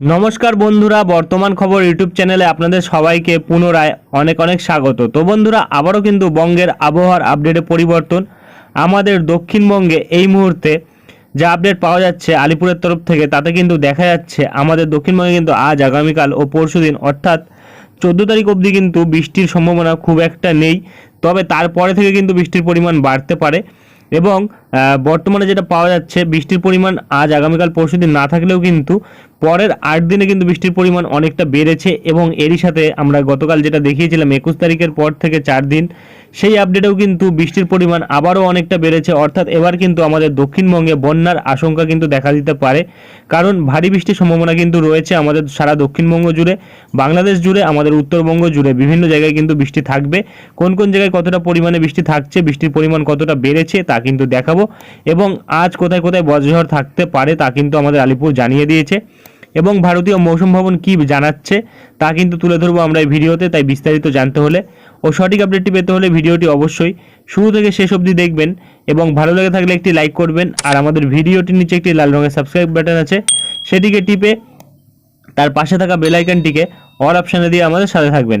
নমস্কার বন্ধুরা, বর্তমান খবর ইউটিউব চ্যানেলে আপনাদের সবাইকে পুনরায় অনেক অনেক স্বাগত। তো বন্ধুরা, আবারও কিন্তু বঙ্গের আবহাওয়ার আপডেটে পরিবর্তন আমাদের দক্ষিণবঙ্গে এই মুহূর্তে যে আপডেট পাওয়া যাচ্ছে আলিপুরের তরফ থেকে, তাতে কিন্তু দেখা যাচ্ছে আমাদের দক্ষিণবঙ্গে কিন্তু আজ, আগামীকাল ও পরশুদিন অর্থাৎ চোদ্দ তারিখ অবধি কিন্তু বৃষ্টির সম্ভাবনা খুব একটা নেই। তবে তারপরে থেকে কিন্তু বৃষ্টির পরিমাণ বাড়তে পারে এবং বর্তমানে যেটা পাওয়া যাচ্ছে, বৃষ্টির পরিমাণ আজ আগামীকাল পরশুদিন না থাকলেও কিন্তু পরের আট দিনে কিন্তু বৃষ্টির পরিমাণ অনেকটা বেড়েছে এবং এরই সাথে আমরা গতকাল যেটা দেখিয়েছিলাম, একুশ তারিখের পর থেকে চার দিন, সেই আপডেটেও কিন্তু বৃষ্টির পরিমাণ আবারও অনেকটা বেড়েছে। অর্থাৎ এবার কিন্তু আমাদের দক্ষিণবঙ্গে বন্যার আশঙ্কা কিন্তু দেখা দিতে পারে। কারণ ভারী বৃষ্টির সম্ভাবনা কিন্তু রয়েছে আমাদের সারা দক্ষিণবঙ্গ জুড়ে, বাংলাদেশ জুড়ে, আমাদের উত্তরবঙ্গ জুড়ে, বিভিন্ন জায়গায় কিন্তু বৃষ্টি থাকবে। কোন কোন জায়গায় কতটা পরিমাণে বৃষ্টি থাকছে, বৃষ্টির পরিমাণ কতটা বেড়েছে তা কিন্তু দেখাবো। এবং আজ কোথায় কোথায় বজ্রঝড় থাকতে পারে তা কিন্তু আমাদের আলিপুর জানিয়ে দিয়েছে এবং ভারতীয় মৌসুম ভবন কি জানাচ্ছে তা কিন্তু তুলে ধরবো আমরা এই ভিডিওতে, তাই বিস্তারিত জানতে হলে ও সঠিক আপডেটটি পেতে হলে ভিডিওটি অবশ্যই শুরু থেকে শেষ অবধি দেখবেন এবং ভালো লেগে থাকলে একটি লাইক করবেন আর আমাদের ভিডিওটির নিচে একটি লাল রঙের সাবস্ক্রাইব বাটন আছে, সেটিকে টিপে তার পাশে থাকা বেল অর অপশানে দিয়ে আমাদের সাথে থাকবেন।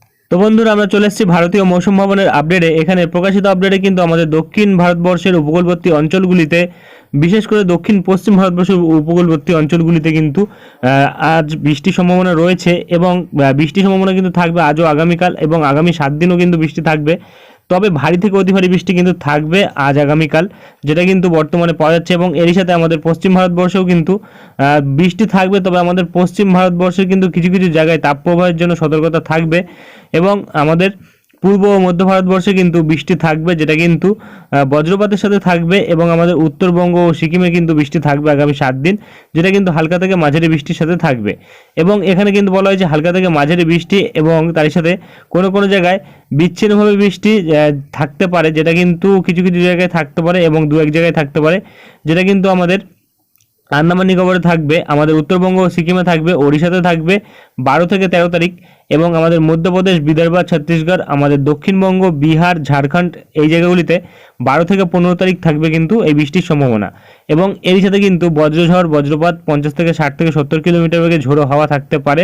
তো বন্ধুরা, আমরা চলে এসেছি ভারতীয় মৌসুম ভবনের আপডেটে এখানে প্রকাশিত আপডেটে কিন্তু আমাদের দক্ষিণ ভারতবর্ষের উপকূলবর্তী অঞ্চলগুলিতে, বিশেষ করে দক্ষিণ পশ্চিম ভারতবর্ষের উপকূলবর্তী অঞ্চলগুলিতে কিন্তু আজ বৃষ্টির সম্ভাবনা রয়েছে এবং বৃষ্টি বৃষ্টির সম্ভাবনা কিন্তু থাকবে আজও আগামীকাল এবং আগামী সাত দিনও কিন্তু বৃষ্টি থাকবে। তবে ভারী থেকে অতি ভারী বৃষ্টি কিন্তু থাকবে আজ আগামীকাল, যেটা কিন্তু বর্তমানে পাওয়া যাচ্ছে এবং এরই সাথে আমাদের পশ্চিম ভারতবর্ষেও কিন্তু বৃষ্টি থাকবে, তবে আমাদের পশ্চিম ভারতবর্ষে কিন্তু কিছু কিছু জায়গায় তাপপ্রবাহের জন্য সতর্কতা থাকবে এবং আমাদের পূর্ব ও মধ্য ভারতবর্ষে কিন্তু বৃষ্টি থাকবে, যেটা কিন্তু বজ্রপাতের সাথে থাকবে এবং আমাদের উত্তরবঙ্গ ও সিকিমে কিন্তু বৃষ্টি থাকবে আগামী সাত দিন, যেটা কিন্তু হালকা থেকে মাঝারি বৃষ্টির সাথে থাকবে। এবং এখানে কিন্তু বলা হয়েছে হালকা থেকে মাঝারি বৃষ্টি এবং তার সাথে কোনো কোনো জায়গায় বিচ্ছিন্নভাবে বৃষ্টি থাকতে পারে, যেটা কিন্তু কিছু কিছু জায়গায় থাকতে পারে এবং দু এক জায়গায় থাকতে পারে, যেটা কিন্তু আমাদের আন্দামান নিকোবরে থাকবে, আমাদের উত্তরবঙ্গ ও সিকিমে থাকবে, ওড়িশাতে থাকবে, বারো থেকে তেরো তারিখ এবং আমাদের মধ্যপ্রদেশ, বিদর্ভ, ছত্তিশগড়, আমাদের দক্ষিণবঙ্গ, বিহার, ঝাড়খণ্ড এই জায়গাগুলিতে বারো থেকে পনেরো তারিখ থাকবে কিন্তু এই বৃষ্টির সম্ভাবনা। এবং এরই সাথে কিন্তু বজ্রঝড়, বজ্রপাত পঞ্চাশ থেকে ষাট থেকে সত্তর কিলোমিটার বেগে ঝোড়ো হাওয়া থাকতে পারে,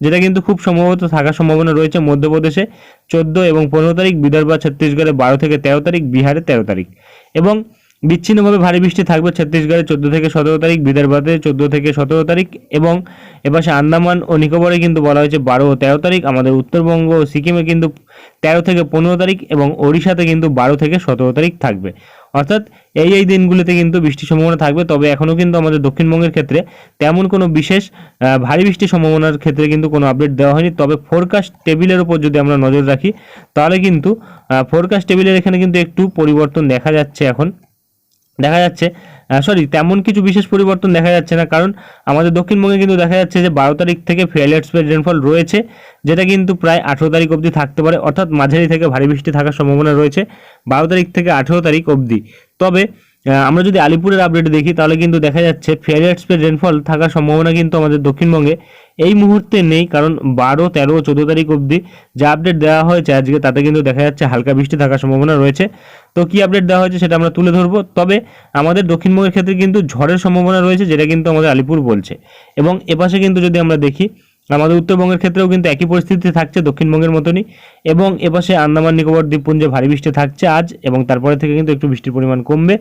যেটা কিন্তু খুব সম্ভবত থাকার সম্ভাবনা রয়েছে মধ্যপ্রদেশে চোদ্দ এবং পনেরো তারিখ, বিদর্ভ, ছত্তিশগড়ে বারো থেকে তেরো তারিখ, বিহারে তেরো তারিখ। এবং বিচ্ছিন্নভাবে ভারী বৃষ্টি থাকবে ছত্তিশগড়ে চোদ্দ থেকে সতেরো তারিখ, বিদর্ভাতে চোদ্দ থেকে সতেরো তারিখ এবং এপাশে আন্দামান ও নিকোবরে কিন্তু বলা হয়েছে বারো ও তেরো তারিখ, আমাদের উত্তরবঙ্গ ও সিকিমে কিন্তু তেরো থেকে পনেরো তারিখ এবং ওড়িশাতে কিন্তু বারো থেকে সতেরো তারিখ থাকবে। অর্থাৎ এই এই দিনগুলিতে কিন্তু বৃষ্টির সম্ভাবনা থাকবে, তবে এখনও কিন্তু আমাদের দক্ষিণবঙ্গের ক্ষেত্রে তেমন কোনো বিশেষ ভারী বৃষ্টির সম্ভাবনার ক্ষেত্রে কিন্তু কোনো আপডেট দেওয়া হয়নি। তবে ফোরকাস্ট টেবিলের উপর যদি আমরা নজর রাখি, তাহলে কিন্তু ফোরকাস্ট টেবিলের এখানে কিন্তু একটু পরিবর্তন দেখা যাচ্ছে এখন। দেখা যাচ্ছে সরি তেমন কিছু বিশেষ পরিবর্তন দেখা যাচ্ছে না। কারণ আমাদের দক্ষিণবঙ্গে কিন্তু দেখা যাচ্ছে যে বারো তারিখ থেকে ফেয়ারলেট স্পেড রেনফল রয়েছে, যেটা কিন্তু প্রায় আঠেরো তারিখ অবধি থাকতে পারে। অর্থাৎ মাঝারি থেকে ভারী বৃষ্টি থাকার সম্ভাবনা রয়েছে, বারো তারিখ থেকে আঠেরো তারিখ অবধি। তবে আমরা যদি আলিপুরের আপডেট দেখি, তাহলে কিন্তু দেখা যাচ্ছে ফেয়ারলেট স্প্রেড রেনফল থাকার সম্ভাবনা কিন্তু আমাদের দক্ষিণবঙ্গে এই মুহূর্তে নেই, কারণ বারো, তেরো, চোদ্দ তারিখ অবধি যা আপডেট দেওয়া হয়েছে আজকে, তাতে কিন্তু দেখা যাচ্ছে হালকা বৃষ্টি থাকার সম্ভাবনা রয়েছে। তো কি আপডেট দেওয়া হয়েছে সেটা আমরা তুলে ধরবো। তবে আমাদের দক্ষিণবঙ্গের ক্ষেত্রে কিন্তু ঝড়ের সম্ভাবনা রয়েছে, যেটা কিন্তু আমাদের আলিপুর বলছে। এবং এপাশে কিন্তু যদি আমরা দেখি আমাদের উত্তরবঙ্গের ক্ষেত্রেও কিন্তু একই পরিস্থিতি থাকছে দক্ষিণবঙ্গের মতনই। এবং এপাশে আন্দামান, নিকোবর, দ্বীপপুঞ্জে ভারী বৃষ্টি থাকছে আজ এবং তারপরে থেকে কিন্তু একটু বৃষ্টির পরিমাণ কমবে।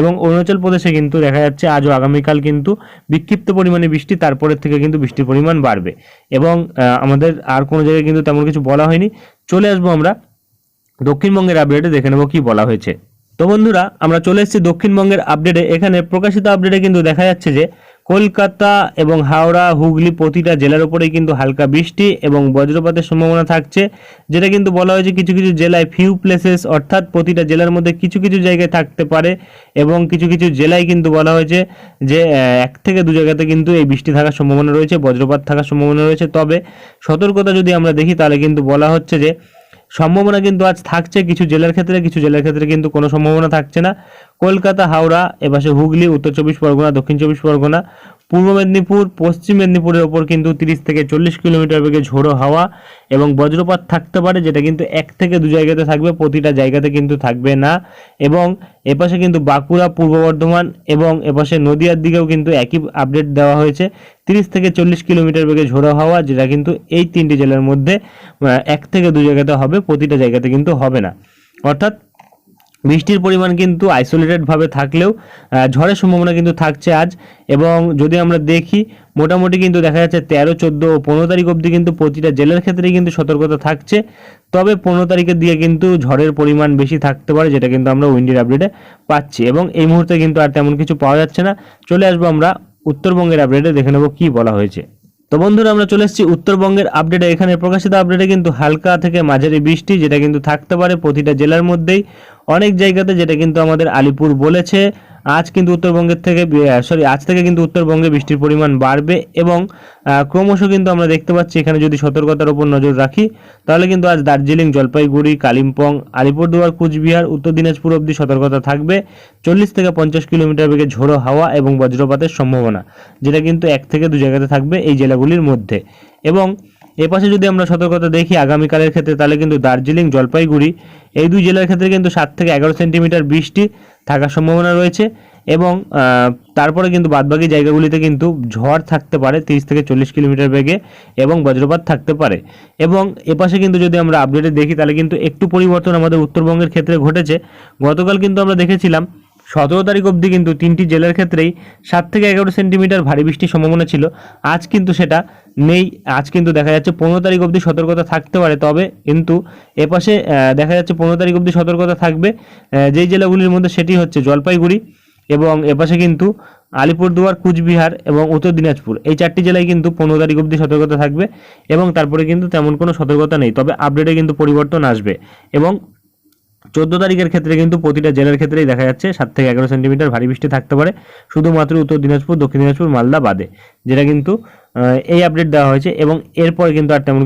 এবং অরুণাচল প্রদেশে কিন্তু দেখা যাচ্ছে আজও আগামীকাল কিন্তু বিক্ষিপ্ত পরিমাণে বৃষ্টি তারপরের থেকে কিন্তু বৃষ্টির পরিমাণ বাড়বে। এবং আমাদের আর কোনো জায়গায় কিন্তু তেমন কিছু বলা হয়নি। চলে আসব আমরা দক্ষিণবঙ্গের আপডেটে দেখে নেব কি বলা হয়েছে। তো বন্ধুরা, আমরা চলে এসেছি দক্ষিণবঙ্গের আপডেটে এখানে প্রকাশিত আপডেটে কিন্তু দেখা যাচ্ছে যে কলকাতা এবং হাওড়া, হুগলি প্রতিটা জেলার উপরেই কিন্তু হালকা বৃষ্টি এবং বজ্রপাতের সম্ভাবনা থাকছে, যেটা কিন্তু বলা হয়েছে কিছু কিছু জেলায় ফিউ প্লেসেস অর্থাৎ প্রতিটা জেলার মধ্যে কিছু কিছু জায়গায় থাকতে পারে এবং কিছু কিছু জেলায় কিন্তু বলা হয়েছে যে এক থেকে দু জায়গাতে কিন্তু এই বৃষ্টি থাকার সম্ভাবনা রয়েছে, বজ্রপাত থাকার সম্ভাবনা রয়েছে। তবে সতর্কতা যদি আমরা দেখি, তাহলে কিন্তু বলা হচ্ছে যে সম্ভাবনা কিন্তু আজ থাকছে কিছু জেলার ক্ষেত্রে, কিছু জেলার ক্ষেত্রে কিন্তু কোনো সম্ভাবনা থাকছে না। কলকাতা, হাওড়া, এপাশে হুগলি, উত্তর চব্বিশ পরগনা, দক্ষিণ চব্বিশ পরগনা পূর্ব মেদিনীপুর, পশ্চিম মেদিনীপুরের ওপর কিন্তু তিরিশ থেকে চল্লিশ কিলোমিটার বেগে ঝোড়ো হাওয়া এবং বজ্রপাত থাকতে পারে, যেটা কিন্তু এক থেকে দু জায়গাতে থাকবে, প্রতিটা জায়গাতে কিন্তু থাকবে না। এবং এপাশে কিন্তু বাঁকুড়া, পূর্ব বর্ধমান এবং এপাশে নদিয়ার দিকেও কিন্তু একই আপডেট দেওয়া হয়েছে। তিরিশ থেকে চল্লিশ কিলোমিটার বেগে ঝোড়ো হাওয়া, যেটা কিন্তু এই তিনটি জেলার মধ্যে এক থেকে দু জায়গাতে হবে, প্রতিটা জায়গাতে কিন্তু হবে না। অর্থাৎ বৃষ্টির পরিমাণ কিন্তু আইসোলেটেড ভাবে থাকলেও ঝড়ের সম্ভাবনা কিন্তু থাকছে আজ। এবং যদি আমরা দেখি, মোটামুটি কিন্তু দেখা যাচ্ছে তেরো, চোদ্দ ও পনেরো তারিখ অবধি কিন্তু প্রতিটা জেলার ক্ষেত্রেই কিন্তু সতর্কতা থাকছে। তবে পনেরো তারিখের দিকে কিন্তু ঝড়ের পরিমাণ বেশি থাকতে পারে, যেটা কিন্তু আমরা উইন্ডির আপডেটে পাচ্ছি। এবং এই মুহূর্তে কিন্তু আর তেমন কিছু পাওয়া যাচ্ছে না। চলে আসব আমরা উত্তরবঙ্গের আপডেটে দেখে নেব কি বলা হয়েছে। তো বন্ধুরা, আমরা চলে এসেছি উত্তরবঙ্গের আপডেটে এখানে প্রকাশিত আপডেটে কিন্তু হালকা থেকে মাঝারি বৃষ্টি, যেটা কিন্তু থাকতে পারে প্রতিটা জেলার মধ্যেই। অনেক জায়গাতে যেটা কিন্তু আমাদের আলিপুর বলেছে। আজ কিন্তু উত্তরবঙ্গের থেকে সরি আজ থেকে কিন্তু উত্তরবঙ্গে বৃষ্টির পরিমাণ বাড়বে এবং ক্রমশ কিন্তু আমরা দেখতে পাচ্ছি এখানে যদি সতর্কতার উপর নজর রাখি, তাহলে কিন্তু আজ দার্জিলিং, জলপাইগুড়ি, কালিম্পং, আলিপুরদুয়ার, কুচবিহার, উত্তর দিনাজপুর অবধি সতর্কতা থাকবে। চল্লিশ থেকে পঞ্চাশ কিলোমিটার বেগে ঝোড়ো হাওয়া এবং বজ্রপাতের সম্ভাবনা, যেটা কিন্তু এক থেকে দু জায়গাতে থাকবে এই জেলাগুলির মধ্যে। এবং এপাশে যদি আমরা সতর্কতা দেখি আগামীকালের ক্ষেত্রে, তাহলে কিন্তু দার্জিলিং, জলপাইগুড়ি, এই দুই জেলার ক্ষেত্রে কিন্তু সাত থেকে এগারো সেন্টিমিটার বৃষ্টি থাকার সম্ভাবনা রয়েছে এবং তারপরে কিন্তু বাদবাকি জায়গাগুলিতে কিন্তু ঝড় থাকতে পারে, তিরিশ থেকে চল্লিশ কিলোমিটার বেগে এবং বজ্রপাত থাকতে পারে। এবং এপাশে কিন্তু যদি আমরা আপডেটে দেখি, তাহলে কিন্তু একটু পরিবর্তন আমাদের উত্তরবঙ্গের ক্ষেত্রে ঘটেছে। গতকাল কিন্তু আমরা দেখেছিলাম সতেরো তারিখ অবধি কিন্তু তিনটি জেলার ক্ষেত্রেই সাত থেকে এগারো সেন্টিমিটার ভারী বৃষ্টির সম্ভাবনা ছিল। আজ কিন্তু সেটা নেই। আজ কিন্তু দেখা যাচ্ছে পনেরো তারিখ অবধি সতর্কতা থাকতে পারে। তবে কিন্তু এপাশে দেখা যাচ্ছে পনেরো তারিখ অবধি সতর্কতা থাকবে। যেই জেলাগুলির মধ্যে সেটি হচ্ছে জলপাইগুড়ি এবং এপাশে কিন্তু আলিপুরদুয়ার, কুচবিহার এবং উত্তর দিনাজপুর। এই চারটি জেলায় কিন্তু পনেরো তারিখ অবধি সতর্কতা থাকবে এবং তারপরে কিন্তু তেমন কোনো সতর্কতা নেই। তবে আপডেটে কিন্তু পরিবর্তন আসবে এবং চোদ্দ তারিখের ক্ষেত্রে কিন্তু প্রতিটা জেলার ক্ষেত্রেই দেখা যাচ্ছে সাত থেকে এগারো সেন্টিমিটার ভারী বৃষ্টি থাকতে পারে। শুধুমাত্র উত্তর দিনাজপুর, দক্ষিণ দিনাজপুর, মালদা বাদে, যেটা কিন্তু এই আপডেট দেওয়া হয়েছে এবং এরপর কিন্তু আর তেমন